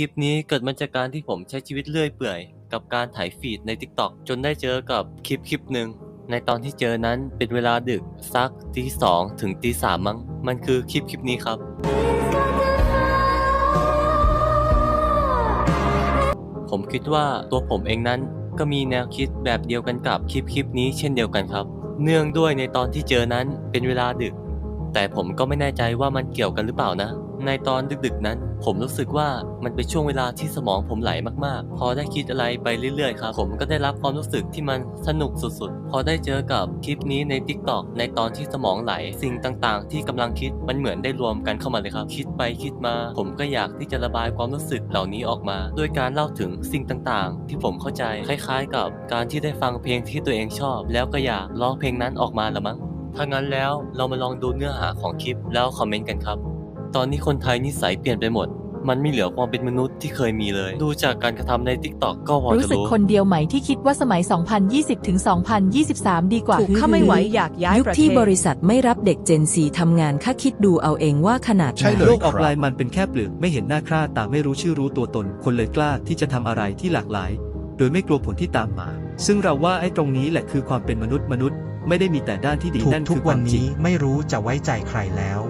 คลิปนี้เกิดมาจากการที่ผมใช้ชีวิตเลื่อยเปื่อย กับการถ่ายฟีดใน TikTok จนได้เจอกับคลิปคลิปหนึ่งในตอนที่เจอนั้นเป็นเวลาดึกสักตีสองถึงตีสามมั้ง มันคือคลิปคลิปนี้ครับ ผมคิดว่าตัวผมเองนั้นก็มีแนวคิดแบบเดียวกันกับคลิปคลิปนี้เช่นเดียวกันครับ เนื่องด้วยในตอนที่เจอนั้นเป็นเวลาดึก แต่ผมก็ไม่แน่ใจว่ามันเกี่ยวกันหรือเปล่านะ ในตอนดึกๆนั้น ผมรู้สึกว่ามันเป็นช่วงเวลาที่สมองผมไหลมากๆ พอได้คิดอะไรไปเรื่อยๆครับ ผมก็ได้รับความรู้สึกที่มันสนุกสุดๆ พอได้เจอกับคลิปนี้ใน TikTok ในตอนที่สมองไหล สิ่งต่างๆ ที่กำลังคิดมันเหมือนได้รวมกันเข้ามาเลยครับ คิดไปคิดมา ผมก็อยากที่จะระบายความรู้สึกเหล่านี้ออกมาด้วยการเล่าถึงสิ่งต่างๆ ที่ผมเข้าใจคล้าย ๆ กับการที่ได้ฟังเพลงที่ตัวเองชอบ แล้วก็อยากร้องเพลงนั้นออกมาละมั้งถ้างั้นแล้วเรามาลองดูเนื้อหาของคลิปแล้วคอมเมนต์กันครับ ตอนนี้คนไทยนิสัยเปลี่ยนไปหมด มันไม่เหลือความเป็นมนุษย์ที่เคยมีเลย ดูจากการกระทำใน TikTok ก็พอรู้จะสึกรู้คนเดียวไหมที่คิดว่าสมัย 2020 ถึง 2023 ดีกว่าถูกเข้าไม่ไหวอยากย้ายยุคประเทที่ศบริษัทไม่รับเด็กเจนซีทำงานค่าคิดดูเอาเองว่าขนาดไหใช่น เลย โลกออฟไลน์มันเป็นแค่เปลือกไม่เห็นหน้าค่าตาไม่รู้ชื่อรู้ตัวตน คนเลยกล้าที่จะทำอะไรที่หลากหลาย โดยไม่กลัวผลที่ตามมา ซึ่งเราว่าไอ้ตรงนี้แหละคือความเป็นมนุษย์มนุษย์ ไม่ได้มีแต่ด้านที่ดีทุกนั่นทุคืกอควัวานมจรินี้งไม่รู้จะไว้ใจใครแล้ว